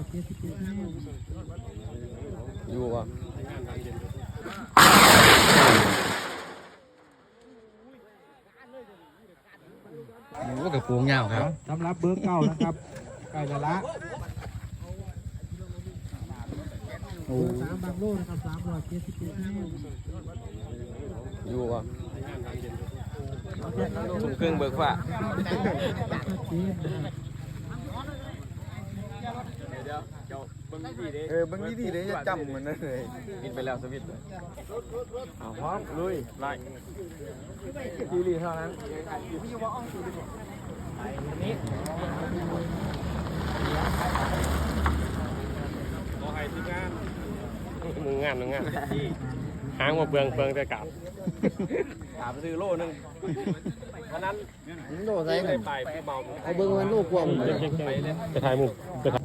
อยเจ็ดสิบเจ็ดคะแนนอยู่ป่ะโอ้กระโปรงยาวครับสำหรับเบอร์เก้านะครับไก่ละละโอ้เบอร์สามบางโลนะครับสามร้อยเจ็ดสิบเจ็ดคะแนนอยู่ป่ะถุงเครื่องเบิกฟ้า ชัดเจนนะครับเออบางทีดีเลยจะจำเหมือนนั่นเลยกินไปแล้วสวิตเลยเอาพร้อมลุยไล่ทีรีเท่านั้นมึงงานมึงงาน หางมาเบืองเบืองแต่กลับถามไปซื้อโลนึงวันนั้นโลใส่ไปไปพี่เมาเอาเบิ้งมันโลกวงไปถ่ายมุมไปถ่าย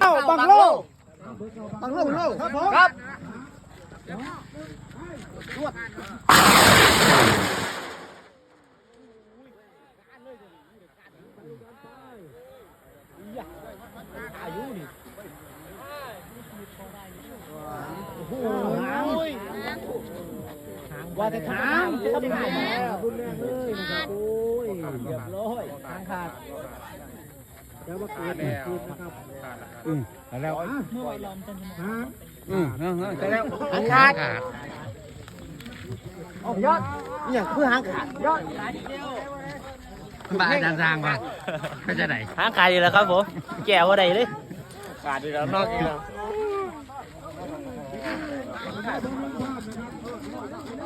เอ้าบังโลบังโลบังโลครับผมครับ อายุนี่โอ้ยว่าแต่ทางทำไมบุญแรงเลยนะครับโอ้ยเรียบร้อยทางขาดเดี๋ยวมาเกิดคืนนะครับอืมแล้วเมื่อวานลอมจันทร์ฮะอืมแล้วหางขาดออกยอดเนี่ยคือหางขาดยอด บ้าอาจารย์สร้างป่ะก็จะไหนหางขาดอีกแล้วครับผมแก้ว่าใดเลยขาดอีกแล้วนอกอีกแล้ว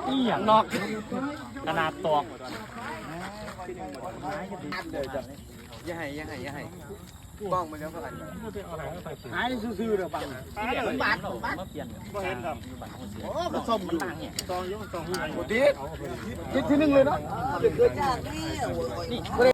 อีหยังนอกขนาดตอกอย่าให้อย่าให้อย่าให้ กล้องมันแล้วเท่าไหร่หายซื่อๆเด้อบังที่แบบบาทบาทเปลี่ยนบ่เห็นครับโอ้ก็ส้มอยู่ต่างเนี่ยดีคิดที่หนึ่งเลยเนาะ